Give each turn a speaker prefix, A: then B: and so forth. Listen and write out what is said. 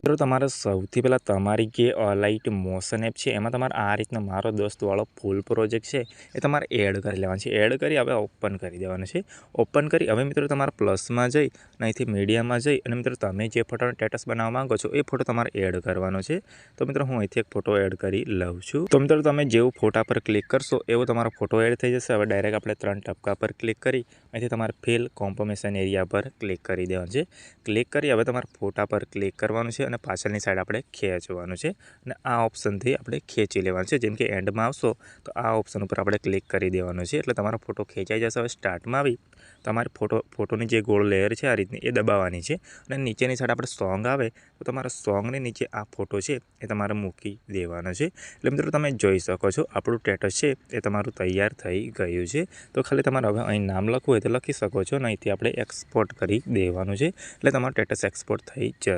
A: તમારે સૌથી પહેલાં તમારી જે લાઇટ મોશન એપ છે, એમાં તમારે આ રીતનો મારો દોસ્તવાળો ફૂલ પ્રોજેક્ટ છે, એ તમારે એડ કરી લેવાનો છે. એડ કરી હવે ઓપન કરી દેવાનો છે. ઓપન કરી, હવે મિત્રો તમારે પ્લસમાં જઈ અહીંથી મીડિયામાં જઈ અને મિત્રો તમે જે ફોટોનો સ્ટેટસ બનાવવા માંગો છો, એ ફોટો તમારે એડ કરવાનો છે. તો મિત્રો, હું અહીંથી એક ફોટો એડ કરી લઉં છું. તો મિત્રો, તમે જેવું ફોટા પર ક્લિક કરશો, એવો તમારો ફોટો એડ થઈ જશે. હવે ડાયરેક્ટ આપણે ત્રણ ટપકા પર ક્લિક કરી, અહીંથી તમારે ફિલ કોમ્પોમેશન એરિયા પર ક્લિક કરી દેવાનું છે. ક્લિક કરી, હવે તમારે ફોટા પર ક્લિક કરવાનું છે અને પાછળની સાઈડ આપણે ખેંચવાનું છે અને આ ઓપ્શનથી આપણે ખેંચી લેવાનું છે. જેમ કે એન્ડમાં આવશો તો આ ઓપ્શન ઉપર આપણે ક્લિક કરી દેવાનું છે. એટલે તમારો ફોટો ખેંચાઈ જશે. હવે સ્ટાર્ટમાં આવી તમારે ફોટો ફોટોની જે ગોળ લેયર છે, આ રીતની એ દબાવવાની છે. અને નીચેની સાઈડ આપણે સોંગ આવે તો તમારા સોંગની નીચે આ ફોટો છે એ તમારે મૂકી દેવાનો છે. એટલે મિત્રો તમે જોઈ શકો છો આપણું સ્ટેટસ છે એ તમારું તૈયાર થઈ ગયું છે. તો ખાલી તમારે હવે અહીં નામ લખવું હોય તો લખી શકો છો અને અહીંથી આપણે એક્સપોર્ટ કરી દેવાનું છે. એટલે તમારું સ્ટેટસ એક્સપોર્ટ થઈ જશે.